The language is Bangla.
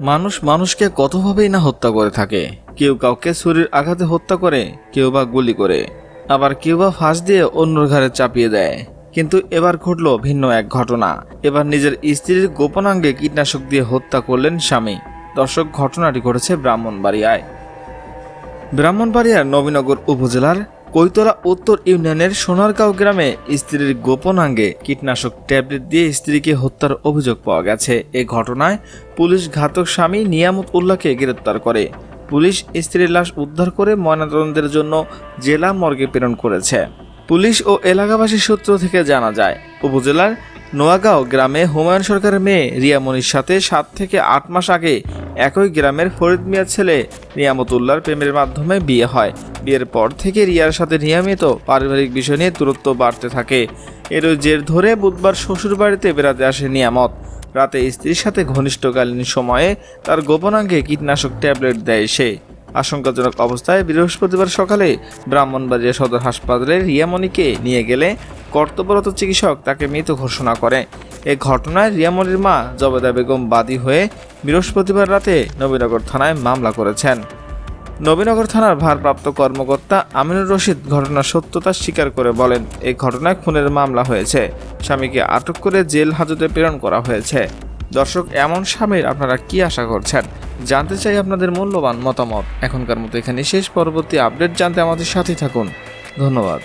মানুষ মানুষকে কতভাবেই না হত্যা করে থাকে। কেউ কাউকে ছুরির আঘাতে হত্যা করে, কেউ বা গুলি করে। আবার কেউ বা ফাঁস দিয়ে অন্যর ঘাড়ে চাপিয়ে দেয়। কিন্তু এবার ঘটল ভিন্ন এক ঘটনা। এবার নিজের স্ত্রীর গোপনাঙ্গে কীটনাশক দিয়ে হত্যা করলেন স্বামী। দর্শক, ঘটনাটি ঘটেছে ব্রাহ্মণবাড়িয়ায়। ব্রাহ্মণবাড়িয়ার নবীনগর উপজেলার কৈতলা উত্তর ইউনিয়নের সোনারগাঁও গ্রামে স্ত্রীর গোপনাঙ্গে কীটনাশক ট্যাবলেট দিয়ে স্ত্রীকে হত্যার অভিযোগ পাওয়া গেছে। এ ঘটনায় পুলিশ ঘাতক স্বামী নিয়ামত উল্লাহকে গ্রেপ্তার করে। পুলিশ স্ত্রীর লাশ উদ্ধার করে ময়নাতদন্তের জন্য জেলা মর্গে প্রেরণ করেছে। পুলিশ ও এলাকাবাসী সূত্র থেকে জানা যায়, উপজেলার নোয়াগাঁও গ্রামে হুমায়ুন সরকারের মেয়ে রিয়ামনির সাথে সাত থেকে আট মাস আগে একই গ্রামের ফরিদ মিয়ার ছেলে নিয়ামতুল্লাহর প্রেমের মাধ্যমে বিয়ে হয়। বিয়ের পর থেকে রিয়ার সাথে নিয়মিত পারিবারিক বিষয় নিয়ে দূরত্ব বাড়তে থাকে। এর জের ধরে বুধবার শ্বশুর বাড়িতে বেড়াতে আসে নিয়ামত। রাতে স্ত্রীর সাথে ঘনিষ্ঠকালীন সময়ে তার গোপনাঙ্গে কীটনাশক ট্যাবলেট দেয় সে। আশঙ্কাজনক অবস্থায় বৃহস্পতিবার সকালে ব্রাহ্মণবাড়িয়া সদর হাসপাতালে রিয়ামণিকে নিয়ে গেলে কর্তব্যরত চিকিৎসক তাকে মৃত ঘোষণা করে। এ ঘটনায় রিয়ামণির মা জবেদা বেগম বাদী হয়ে বৃহস্পতিবার রাতে নবীনগর থানায় মামলা করেছেন। নবীনগর থানার ভারপ্রাপ্ত কর্মকর্তা আমিনুর রশিদ ঘটনার সত্যতা স্বীকার করে বলেন এই ঘটনায় খুনের মামলা হয়েছে। স্বামীকে আটক করে জেল হাজতে প্রেরণ করা হয়েছে। দর্শক, এমন স্বামীর আপনারা কি আশা করছেন? জানতে চাই আপনাদের মূল্যবান মতামত। এখনকার মতো এখানে শেষ। পরবর্তী আপডেট জানতে আমাদের সাথেই থাকুন। ধন্যবাদ।